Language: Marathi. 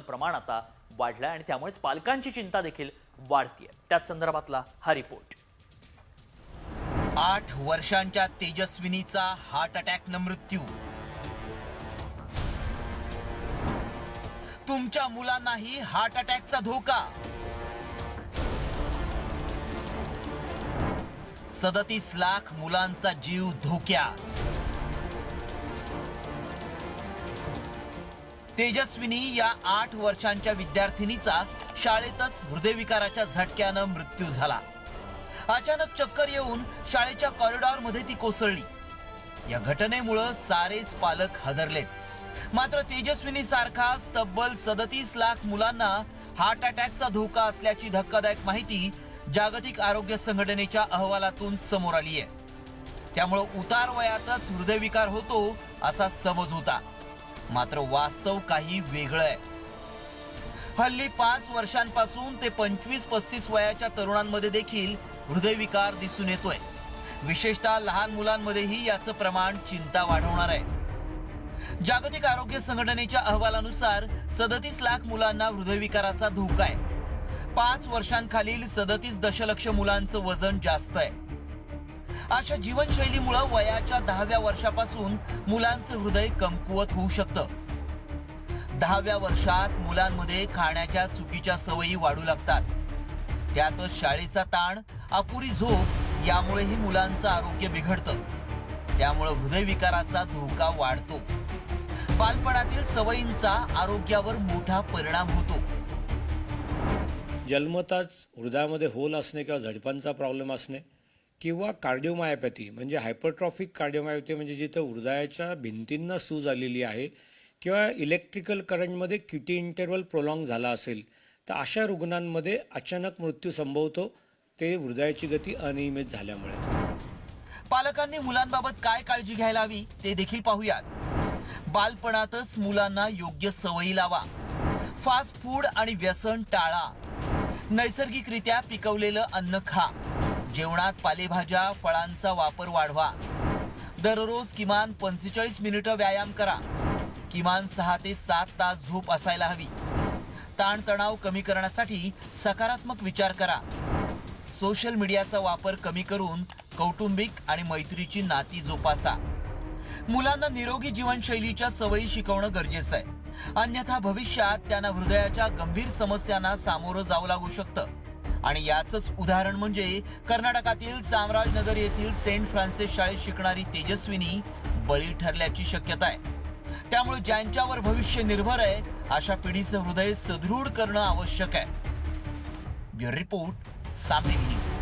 प्रमाण आता वाढलंय आणि त्यामुळेच पालकांची चिंता देखील वाढतीये. त्याच संदर्भातला हा रिपोर्ट. आठ वर्षांच्या तेजस्विनीचा हार्ट अटॅकनं मृत्यू. तुमच्या मुलांनाही हार्ट अटॅकचा धोका. सदतीस लाख मुलांचा जीव धोक्यात. तेजस्विनी या आठ वर्षांच्या विद्यार्थिनीचा शाळेतच हृदयविकाराच्या झटक्यानं मृत्यू झाला. अचानक चक्कर येऊन शाळेच्या कॉरिडॉरमध्ये ती कोसळली. या घटनेमुळं सारेच पालक हादरलेत. मात्र तेजस्विनी सारखाच तब्बल सदतीस लाख मुलांना हार्ट अटॅकचा धोका असल्याची धक्कादायक माहिती जागतिक आरोग्य संघटनेच्या अहवालातून समोर आली आहे त्यामुळं उतार वयातच हृदयविकार होतो असा समज होता. मात्र वास्तव काही वेगळं आहे. हल्ली पाच वर्षांपासून ते पंचवीस पस्तीस वयाच्या तरुणांमध्ये देखील हृदयविकार दिसून येतोय. विशेषतः लहान मुलांमध्येही याचं प्रमाण चिंता वाढवणार आहे. जागतिक आरोग्य संघटनेच्या अहवालानुसार सदतीस लाख मुलांना हृदयविकाराचा धोका आहे. पाच वर्षांखालील सदतीस दशलक्ष मुलांचं वजन जास्त आहे. अशा जीवनशैलीमुळं वयाच्या दहाव्या वर्षापासून मुलांचं हृदय कमकुवत होऊ शकतं. दहाव्या वर्षात मुलांमध्ये खाण्याच्या चुकीच्या सवयी वाढू लागतात. त्यातच शाळेचा ताण अपुरी झोप यामुळेही मुलांचं आरोग्य बिघडतं. त्यामुळे हृदयविकाराचा धोका वाढतो. बालपणातील सवयींचा आरोग्यावर मोठा परिणाम होतो. जन्मताच हृदयामध्ये होल असणे किंवा झडपांचा प्रॉब्लेम असणे किंवा कार्डिओमायोपॅथी म्हणजे हायपरट्रॉफिक कार्डिओमायोपॅथी म्हणजे जिथं हृदयाच्या भिंतींना सूज आलेली आहे किंवा इलेक्ट्रिकल करंटमध्ये क्युटी इंटरवल प्रोलॉंग झाला असेल तर अशा रुग्णांमध्ये अचानक मृत्यू संभवतो. ते हृदयाची गती अनियमित झाल्यामुळे. पालकांनी मुलांबाबत काय काळजी घ्यायला हवी ते देखील पाहूयात. बालपणातच मुलांना योग्य सवयी लावा. फास्ट फूड आणि व्यसन टाळा. नैसर्गिकरित्या पिकवलेलं अन्न खा. जेवणात पालेभाज्या फळांचा वापर वाढवा. दररोज किमान पंचेचाळीस मिनिटं व्यायाम करा. किमान सहा ते सात तास झोप असायला हवी. ताणतणाव कमी करण्यासाठी सकारात्मक विचार करा. सोशल मीडियाचा वापर कमी करून कौटुंबिक आणि मैत्रीची नाती जोपासा. मुलांना निरोगी जीवनशैलीच्या सवयी शिकवणं गरजेचं आहे. अन्यथा भविष्यात त्यांना हृदयाच्या गंभीर समस्यांना सामोरं जावं लागू शकतं. आणि याचंच उदाहरण म्हणजे कर्नाटकातील चामराजनगर येथील सेंट फ्रान्सिस शाळेत शिकणारी तेजस्विनी बळी ठरल्याची शक्यता आहे. त्यामुळे ज्यांच्यावर भविष्य निर्भर आहे अशा पिढीचं हृदय सदृढ करणं आवश्यक आहे. ब्युरो रिपोर्ट सामने न्यूज.